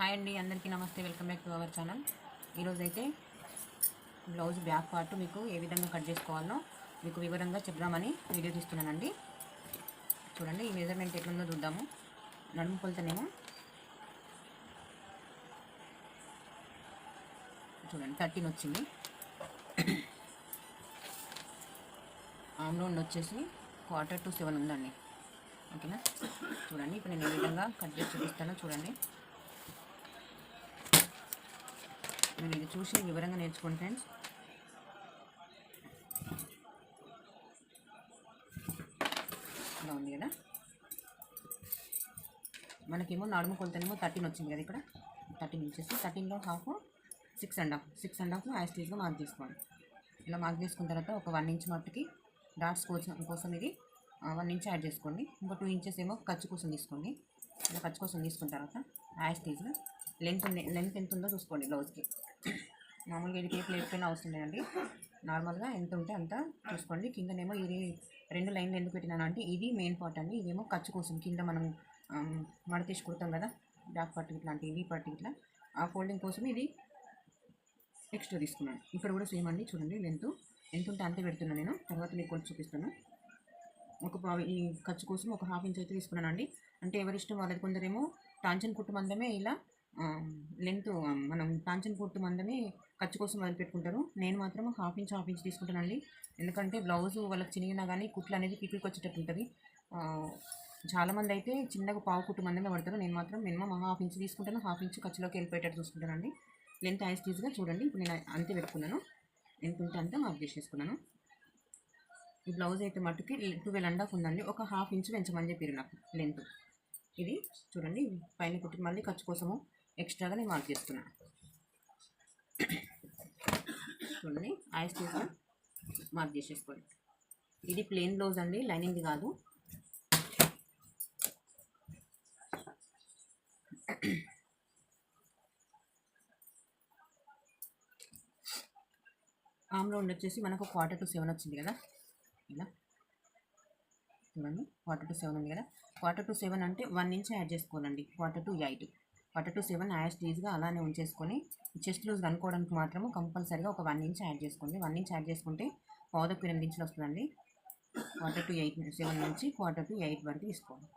Hi అండి అందరికీ నమస్తే. Welcome back to our channel. ఈరోజైతే బ్లౌజ్ బ్యాక్ పార్ట్ మీకు ఏ విధంగా కట్ చేసుకోవాలో మీకు వివరంగా చెప్దామని వీడియో తీస్తున్నానండి. చూడండి ఈ మెజర్మెంట్ ఎట్లుందో చూద్దాము. నడుము కొలతనేమో. చూడండి థర్టీన్ వచ్చింది. ఆమ్రౌండ్ వచ్చేసి క్వార్టర్ టు సెవెన్ ఉందండి. ఓకేనా? చూడండి ఇప్పుడు నేను ఏ విధంగా కట్ చేసి చూపిస్తానో చూడండి. మీరు ఇది చూసి వివరంగా నేర్చుకోండి ఫ్రెండ్స్ ఇలా ఉంది కదా? మనకేమో నడుము కొలతనేమో థర్టీన్ వచ్చింది కదా ఇక్కడ? Thirteen inches థర్టీన్లో half six and half six and half as టీజ్గా mark చేసుకోండి ఇలా మార్క్ చేసుకున్న తర్వాత ఒక వన్ ఇంచ్ మట్టుకి డాట్స్ కోసం కోసం ఇది వన్ ఇంచ్ యాడ్ చేసుకోండి. ఇంకో టూ ఇంచెస్ ఏమో ఖర్చు కోసం తీసుకోండి. ఇలా ఖర్చు కోసం తీసుకున్న తర్వాత యాజ్ టీజ్గా లెంత్ లెంత్ ఎంత ఉందో చూసుకోండి బ్లౌజ్కి. మామూలుగా ఇది కేక్ లేకపోయినా అవసరం లేదండి. నార్మల్గా ఎంత ఉంటే అంత చూసుకోండి. కిందనేమో ఇది రెండు లైన్లు ఎందుకు పెట్టినాను అంటే ఇది మెయిన్ పార్ట్ అండి. ఇదేమో ఖర్చు కోసం కింద మనం మడతీసి మడ తీసి కుడతాం కదా బ్యాక్ పార్ట్ ఇట్లా అంటే ఇవి పార్ట్ ఇట్లా. ఆ ఫోల్డింగ్ కోసం ఇది ఎక్స్ట్రా తీసుకున్నాను. ఇక్కడ కూడా సేమ్ అండి చూడండి లెంత్ ఎంత ఉంటే అంతే పెడుతున్నాను నేను. తర్వాత మీకు కొంచెం చూపిస్తాను. ఒక పావు ఈ ఖర్చు కోసం ఒక హాఫ్ ఇంచ్ అయితే తీసుకున్నాను అండి అంటే ఎవరి ఇష్టం వాళ్ళది. కొందరేమో టాంచన్ కుట్టు మందమే ఇలా లెంత్ మనం టాంచన్ కుట్టు మందమే ఖర్చు కోసం వదిలిపెట్టుకుంటారు నేను మాత్రం హాఫ్ ఇంచ్ హాఫ్ ఇంచ్ తీసుకుంటానండి. ఎందుకంటే బ్లౌజ్ వాళ్ళకి చినిగినా కానీ కుట్లు అనేది పిపికి వచ్చేటట్టు ఉంటుంది. చాలామంది అయితే చిన్నగా పావు కుట్టు మందమే పడతారు. నేను మాత్రం మినిమం హాఫ్ ఇంచ్ తీసుకుంటాను. హాఫ్ ఇంచ్ ఖర్చులోకి వెళ్ళిపోయేటట్టు చూసుకుంటానండి. లెంత్ ఐస్ టీజ్గా చూడండి. ఇప్పుడు నేను అంతే పెట్టుకున్నాను. ఎంత ఉంటే అంతా మార్క్ చేసేసుకున్నాను. ఈ బ్లౌజ్ అయితే మట్టుకి ట్వెల్వ్ అండ్ హాఫ్ ఉందండి. ఒక హాఫ్ ఇంచ్ పెంచమని చెప్పారు నాకు లెంత్ ఇది చూడండి పైన కుట్టి మళ్ళీ ఖర్చు కోసము ఎక్స్ట్రాగా నేను మార్క్ చేస్తున్నాను. చూడండి ఐస్ తీసి మార్క్ చేసేసుకోండి. ఇది ప్లెయిన్ బ్లౌజ్ అండి లైనింగ్ది కాదు. ఆమ్లో ఉండొచ్చేసి వచ్చేసి మనకు క్వార్టర్ టు సెవెన్ వచ్చింది కదా? ఇలా. చూడండి. క్వార్టర్ టు సెవెన్ ఉంది కదా. క్వార్టర్ టు సెవెన్ అంటే వన్ ఇంచ్ యాడ్ చేసుకోవాలండి. Quarter to eight quarter to seven as టీజ్గా అలానే ఉంచేసుకొని చెస్ట్ లూజ్ అనుకోవడానికి మాత్రం కంపల్సరీగా ఒక వన్ ఇంచ్ యాడ్ చేసుకోండి. వన్ ఇంచ్ యాడ్ చేసుకుంటే పావుదకు ఎనిమిది ఇంచులు వస్తుందండి. క్వార్టర్ టు ఎయిట్ సెవెన్ నుంచి క్వార్టర్ టు ఎయిట్ వరకు తీసుకోండి.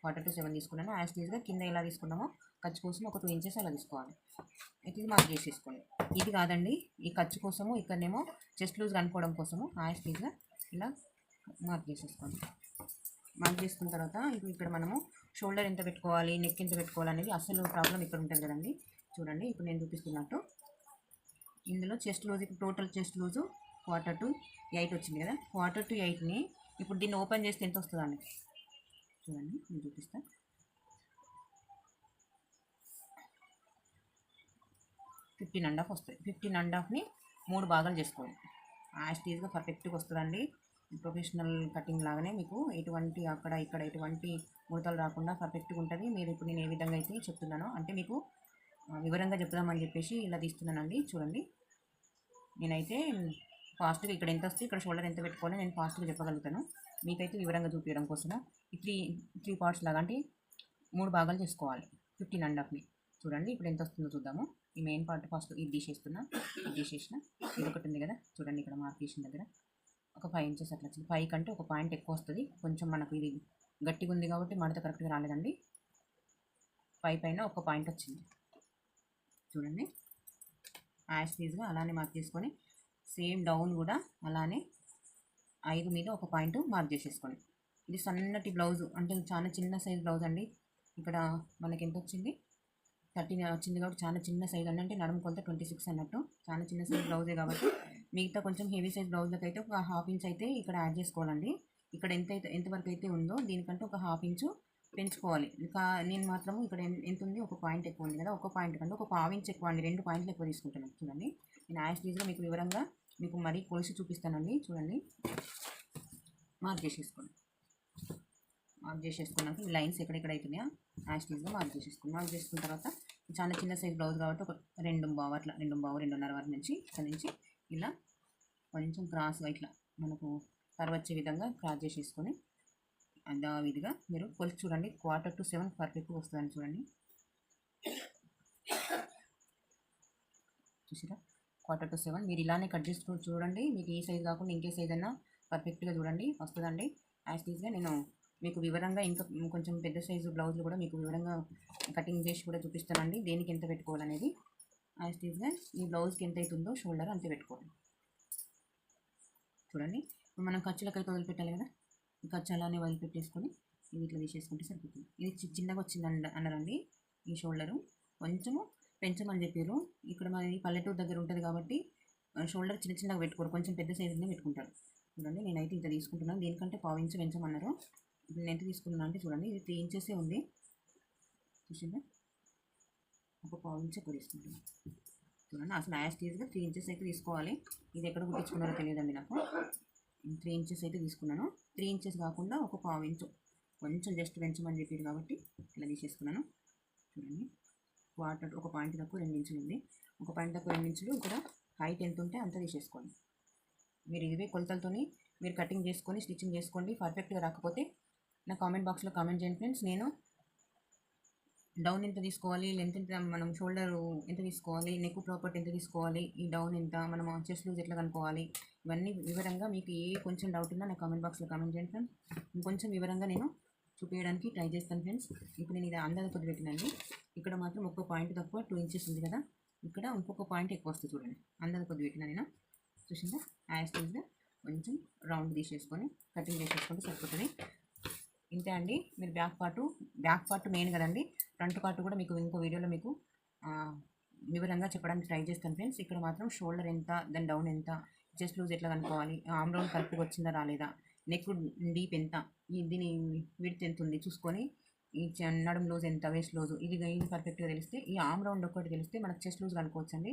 క్వార్టర్ టు సెవెన్ తీసుకున్నాను. యాజ్ టీజ్గా కింద ఎలా తీసుకున్నామో ఖర్చు కోసం ఒక టూ ఇంచెస్ అలా తీసుకోవాలి. అయితే ఇది మార్క్ చేసేసుకోండి. ఇది కాదండి. ఈ ఖర్చు కోసము ఇక్కడనేమో చెస్ట్ లూజ్ కనుకోవడం కోసము ఆయా టీజ్గా ఇలా మార్క్ చేసేసుకోండి. మార్క్ చేసుకున్న తర్వాత ఇప్పుడు ఇక్కడ మనము షోల్డర్ ఎంత పెట్టుకోవాలి నెక్ ఎంత పెట్టుకోవాలి అనేది అసలు ప్రాబ్లం ఇక్కడ ఉంటుంది కదండి. చూడండి ఇప్పుడు నేను చూపిస్తున్నట్టు. ఇందులో చెస్ట్ లూజ్ ఇప్పుడు total chest loose quarter to eight వచ్చింది కదా. క్వార్టర్ టు ఎయిట్ని ఇప్పుడు దీన్ని ఓపెన్ చేస్తే ఎంత వస్తుందండి? చూడండి నేను చూపిస్తాను ఫిఫ్టీన్ అండ్ హాఫ్ వస్తుంది ఫిఫ్టీన్ అండ్ హాఫ్ని మూడు భాగాలు చేసుకోండి యాస్టీజ్గా పర్ఫెక్ట్గా వస్తుందండి. ప్రొఫెషనల్ కటింగ్ లాగానే మీకు ఎటువంటి అక్కడ ఇక్కడ ఎటువంటి ముడతలు రాకుండా పర్ఫెక్ట్గా ఉంటుంది. మీరు ఇప్పుడు నేను ఏ విధంగా అయితే చెప్తున్నానో అంటే మీకు వివరంగా చెప్దామని చెప్పేసి ఇలా తీస్తున్నానండి. చూడండి. నేనైతే ఫాస్ట్గా ఇక్కడ ఎంత వస్తే ఇక్కడ షోల్డర్ ఎంత పెట్టుకోవాలో నేను ఫాస్ట్గా చెప్పగలుగుతాను. మీకైతే వివరంగా చూపించడం కోసం ఈ త్రీ త్రీ పార్ట్స్ లాగా అంటే మూడు భాగాలు చేసుకోవాలి. ఫిఫ్టీన్ అండ్ హాఫ్ని చూడండి ఇప్పుడు ఎంత వస్తుందో చూద్దాము. ఈ మెయిన్ పార్ట్ ఫస్ట్ ఇది తీసేస్తున్నా ఇది తీసేసిన. ఇది ఒకటి ఉంది కదా? చూడండి ఇక్కడ మార్క్ చేసిన దగ్గర. ఒక ఫైవ్ ఇంచెస్ అట్లా వచ్చింది. ఫైవ్ కంటే ఒక పాయింట్ ఎక్కువ వస్తుంది. కొంచెం మనకు ఇది గట్టిగా ఉంది కాబట్టి మడత కరెక్ట్గా రాలేదండి. ఫైవ్ పైన ఒక పాయింట్ వచ్చింది. చూడండి. యాష్ ఫీజ్గా అలానే మార్క్ చేసుకొని సేమ్ డౌన్ కూడా అలానే ఐదు మీద ఒక పాయింట్ మార్క్ చేసేసుకోండి ఇది సన్నటి బ్లౌజ్ అంటే చాలా చిన్న సైజ్ బ్లౌజ్ అండి. ఇక్కడ మనకి ఎంత వచ్చింది? థర్టీన్ వచ్చింది కాబట్టి చాలా చిన్న సైజ్ అండి. అంటే నడుము కొలత ట్వంటీ సిక్స్ అన్నట్టు. చాలా చిన్న సైజ్ బ్లౌజే కాబట్టి మిగతా కొంచెం హెవీ సైజ్ బ్లౌజ్లకు అయితే ఒక హాఫ్ ఇంచ్ అయితే ఇక్కడ యాడ్ చేసుకోవాలండి. ఇక్కడ ఎంత అయితే ఎంతవరకు అయితే ఉందో దీనికంటే ఒక హాఫ్ ఇంచు పెంచుకోవాలి. ఇంకా నేను మాత్రం ఇక్కడ ఎంత ఉంది? ఒక పాయింట్ ఎక్కువ ఉంది కదా ఒక పాయింట్ కంటే ఒక పావు ఇంచ్ ఎక్కువ అండి. రెండు పాయింట్లు ఎక్కువ తీసుకుంటాను చూడండి. నేను యాష్ డీజ్గా మీకు వివరంగా మీకు మరీ కొలిసి చూపిస్తానండి. చూడండి. మార్క్ చేసేసుకోండి. మార్క్ చేసేసుకున్నాక ఈ లైన్స్ ఎక్కడెక్కడ అవుతున్నాయో యాస్టీజ్గా మార్క్ చేసేసుకుని మార్క్ చేసుకున్న తర్వాత చాలా చిన్న సైజ్ బ్లౌజ్ కాబట్టి ఒక రెండు బావు అట్లా రెండు బావు రెండున్నర వరకు నుంచి ఇక్కడ నుంచి ఇలా కొంచెం క్రాస్గా ఇట్లా మనకు కర్వ్ విధంగా క్రాస్ చేసేసుకొని అదా విధిగా మీరు కొలిచి చూడండి. క్వార్టర్ టు సెవెన్ పర్ఫెక్ట్గా వస్తుందని చూడండి. చూసారా? క్వార్టర్ టు సెవెన్ మీరు ఇలానే కట్ చేసుకుని చూడండి. మీకు ఏ సైజ్ కాకుండా ఇంకే సైజ్ అయినా పర్ఫెక్ట్గా చూడండి. వస్తుందండి. యాజ్ టీజ్గా నేను మీకు వివరంగా ఇంకా కొంచెం పెద్ద సైజు బ్లౌజులు కూడా మీకు వివరంగా కటింగ్ చేసి కూడా చూపిస్తానండి. దేనికి ఎంత పెట్టుకోవాలనేది. యాజ్ టీజ్గా ఈ బ్లౌజ్కి ఎంత అవుతుందో షోల్డర్ అంతే పెట్టుకోవాలి చూడండి. ఇప్పుడు మనం ఖర్చులకు అయితే వదిలిపెట్టాలి కదా? ఖర్చు అలానే వదిలిపెట్టేసుకొని ఇది ఇట్లా తీసేసుకుంటే సరిపోతుంది. ఇది చి- చిన్నగా వచ్చింది అన్న అన్నారండి ఈ షోల్డరు. కొంచెము పెంచమని చెప్పారు. ఇక్కడ మరి పల్లెటూరు దగ్గర ఉంటుంది కాబట్టి షోల్డర్ చిన్న చిన్నగా పెట్టుకోరు. కొంచెం పెద్ద సైజులోనే పెట్టుకుంటారు. చూడండి నేనైతే ఇంత తీసుకుంటున్నాను. దీనికంటే పావు ఇంచు పెంచమన్నారు. ఇప్పుడు నేను ఎంత తీసుకున్నాను అంటే చూడండి ఇది త్రీ ఇంచెసే ఉంది. చూసిందా? ఒక పావు ఇంచు ఎక్కువ తీసుకుంటున్నాను చూడండి అసలు యాజ్ టీజ్గా త్రీ ఇంచెస్ అయితే తీసుకోవాలి. ఇది ఎక్కడ కుట్టించుకున్నారో తెలియదండి నాకు. త్రీ ఇంచెస్ అయితే తీసుకున్నాను. త్రీ ఇంచెస్ కాకుండా ఒక పావు ఇంచు కొంచెం జస్ట్ పెంచమని చెప్పారు కాబట్టి ఇలా తీసేసుకున్నాను. చూడండి వాటర్ ఒక పాయింట్ తక్కువ రెండు ఇంచులు ఉంది. ఒక పాయింట్ తక్కువ రెండు ఇంచులు ఇక్కడ హైట్ ఎంత ఉంటే అంత తీసేసుకోండి. మీరు ఇవే కొలతలతోని మీరు కటింగ్ చేసుకొని స్టిచ్చింగ్ చేసుకోండి. పర్ఫెక్ట్గా రాకపోతే నా కామెంట్ బాక్స్లో కామెంట్ చేయండి ఫ్రెండ్స్. నేను డౌన్ ఎంత తీసుకోవాలి లెంత్ ఎంత మనం షోల్డర్ ఎంత తీసుకోవాలి నెక్ ప్రాపర్టీ ఎంత తీసుకోవాలి ఈ డౌన్ ఎంత మనం చెస్ట్ లూజ్ ఎట్లా కనుక్కోవాలి ఇవన్నీ వివరంగా మీకు ఏ కొంచెం డౌట్ ఉన్నా నా కామెంట్ బాక్స్లో కామెంట్ చేయండి ఫ్రెండ్స్. ఇంకొంచెం వివరంగా నేను చూపించడానికి ట్రై చేస్తాను ఫ్రెండ్స్. ఇప్పుడు నేను ఇది అందాజ కొద్ది పెట్టినండి ఇక్కడ మాత్రం ఒక్క పాయింట్ తక్కువ టూ ఇంచెస్ ఉంది కదా. ఇక్కడ ఇంకొక పాయింట్ ఎక్కువ వస్తుంది చూడండి. అందాజ కొద్ది పెట్టిన నేను. చూసిందా? యాజ్ టీజ్గా కొంచెం రౌండ్ తీసేసుకొని కటింగ్ చేసేసుకుంటే సరిపోతుంది. ఇంతే అండి. మీరు back part back part main కదండి. ఫ్రంట్ పార్ట్ కూడా మీకు ఇంకో వీడియోలో మీకు వివరంగా చెప్పడానికి ట్రై చేస్తాను ఫ్రెండ్స్. ఇక్కడ మాత్రం షోల్డర్ ఎంత దాని డౌన్ ఎంత చెస్ట్ లూజ్ ఎట్లా కనుక్కోవాలి ఆమ్ రౌండ్ కరెక్ట్గా వచ్చిందా రాలేదా నెక్ డీప్ ఎంత దీని విడ్త్ ఎంత ఉంది చూసుకొని ఈ నడుం లూజ్ ఎంత వేస్ట్ లూజ్ ఇది ఇది పర్ఫెక్ట్గా తెలిస్తే ఈ ఆమ్ రౌండ్ ఒకటి తెలిస్తే మనకు చెస్ట్ లూజ్ కనుక్కోవచ్చండి.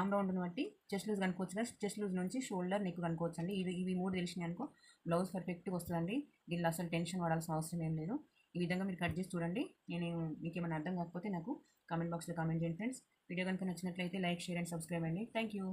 ఆమ్ రౌండ్ని బట్టి చెస్ట్ లూజ్ కనుక్కోవచ్చు చెస్ట్ లూజ్ నుంచి షోల్డర్ నెక్ కనుక్కోవచ్చు అండి ఇవి ఇవి మూడు తెలిసినాయి అనుకో బ్లౌజ్ పర్ఫెక్ట్గా వస్తుందండి. దీనిలో అసలు టెన్షన్ పడాల్సిన అవసరం ఏం లేదు. ఈ విధంగా మీరు కట్ చేసి చూడండి. నేను మీకు ఏమైనా అర్థం కాకపోతే నాకు కామెంట్ బాక్స్లో కామెంట్ చేయండి ఫ్రెండ్స్. వీడియో కనుక నచ్చినట్లయితే లైక్ షేర్ అండ్ సబ్స్క్రైబ్ అండి. Thank you.